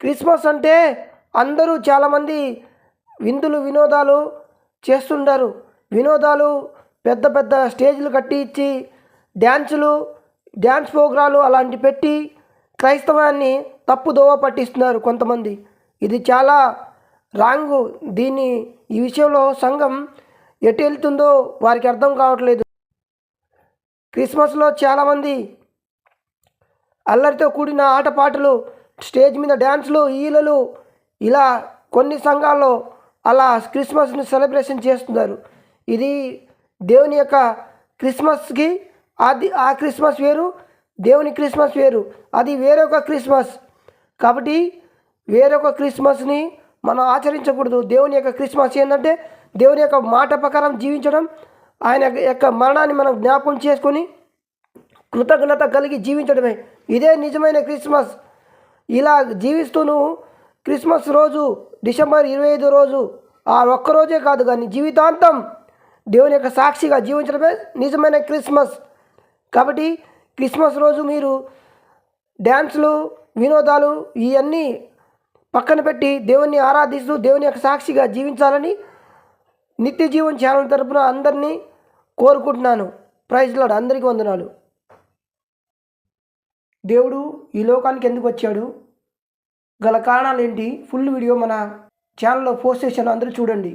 Christmas అంటే అందరూ చాలామంది విందులు వినోదాలు చేస్తుంటారు. వినోదాలు పెద్ద పెద్ద స్టేజ్లు కట్టి ఇచ్చి డ్యాన్సులు డ్యాన్స్ ప్రోగ్రాలు అలాంటి పెట్టి క్రైస్తవాన్ని తప్పుదోవ పట్టిస్తున్నారు కొంతమంది. ఇది చాలా రాంగు. దీన్ని ఈ విషయంలో సంఘం ఎటు వెళ్తుందో వారికి అర్థం కావట్లేదు. క్రిస్మస్లో చాలామంది అల్లరితో కూడిన ఆటపాటలు స్టేజ్ మీద డ్యాన్సులు ఈలలు ఇలా కొన్ని సంఘాల్లో అలా క్రిస్మస్ని సెలబ్రేషన్ చేస్తున్నారు. ఇది దేవుని యొక్క క్రిస్మస్కి అది ఆ క్రిస్మస్ వేరు దేవుని క్రిస్మస్ వేరు. అది వేరొక క్రిస్మస్. కాబట్టి వేరొక క్రిస్మస్ని మనం ఆచరించకూడదు. దేవుని యొక్క క్రిస్మస్ ఏంటంటే దేవుని యొక్క మాట ప్రకారం జీవించడం ఆయన యొక్క మరణాన్ని మనం జ్ఞాపకం చేసుకొని కృతజ్ఞత కలిగి జీవించడమే. ఇదే నిజమైన క్రిస్మస్. ఇలా జీవిస్తూను క్రిస్మస్ రోజు డిసెంబర్ ఇరవై ఐదు రోజు ఆ ఒక్క రోజే కాదు కానీ జీవితాంతం దేవుని యొక్క సాక్షిగా జీవించడమే నిజమైన క్రిస్మస్. కాబట్టి క్రిస్మస్ రోజు మీరు డ్యాన్సులు వినోదాలు ఇవన్నీ పక్కన పెట్టి దేవుణ్ణి ఆరాధిస్తూ దేవుని యొక్క సాక్షిగా జీవించాలని నిత్య జీవన్ ఛానల్ తరపున అందరినీ కోరుకుంటున్నాను. ప్రైజ్లాడు అందరికీ వందనాలు. దేవుడు ఈ లోకానికి ఎందుకు వచ్చాడు? గల కారణాలు ఏంటి ఫుల్ వీడియో మన ఛానల్లో పోస్ట్ చేశాను అందరూ చూడండి.